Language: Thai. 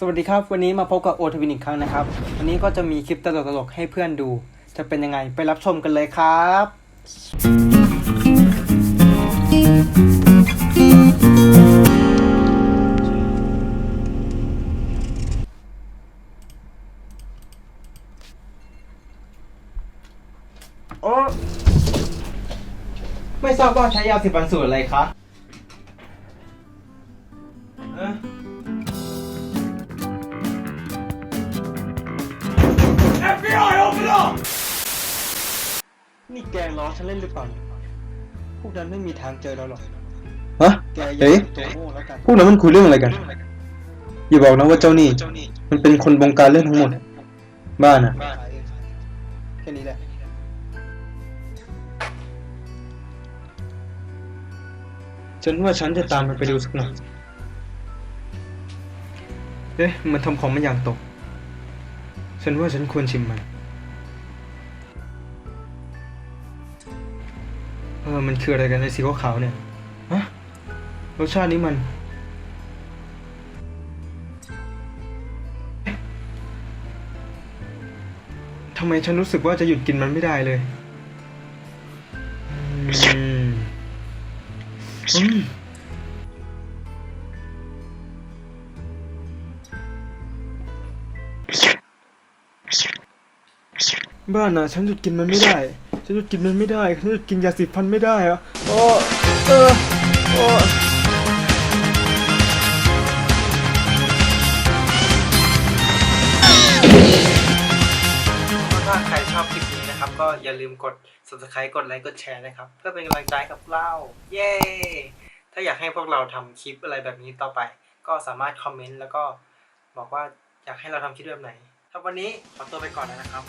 สวัสดีครับ วันนี้มาพบกับโอทวินอีกครั้งนะครับ วันนี้ก็จะมีคลิปตลกๆให้เพื่อนดู จะเป็นยังไงไปรับชมกันเลยครับ โอ้ไม่ทราบว่าใช้ยาสีฟันสูตรอะไรคะเอ๊ะ FBI open up นี่แกล้อฉันเล่นหรือเปล่าเนี่ยพวกนั้นไม่มีทางเจอเราหรอก ฮะแกอย่าเฮ้ยทำตัวโง่แล้วกันพวกนั้นมันคุยเรื่องอะไรกัน อย่าบอกนะว่าเจ้านี่ มันเป็นคนบงการเรื่องทั้งหมด บ้านะแค่นี้แหละ ฉันว่าฉันจะตามมันไปดูสักหน่อย เอ๊ะ มันทำของมันอย่างตก ฉันว่าฉันควรชิมมัน เออ มันคืออะไรกันในสีขาวๆเนี่ยฮะรสชาตินี้มัน ทำไมฉันรู้สึกว่าจะหยุดกินมันไม่ได้เลย อืมอืม บ้านนะฉันหยุดกินมันไม่ได้ ฉันหยุดกินมันไม่ได้ ฉันหยุดกินยาสีฟันไม่ได้อะโอ้เออโอ้ถ้าใครชอบคลิปนี้นะครับ ก็อย่าลืมกด subscribe กดไลค์กดแชร์นะครับ เพื่อเป็นกำลังใจกับเราเย้ถ้าอยากให้พวกเราทำคลิปอะไรแบบนี้ต่อไป ก็สามารถคอมเมนต์แล้วก็บอกว่าอยากให้เราทำคลิปแบบไหน ถ้าวันนี้ขอตัวไปก่อนแล้วนะครับ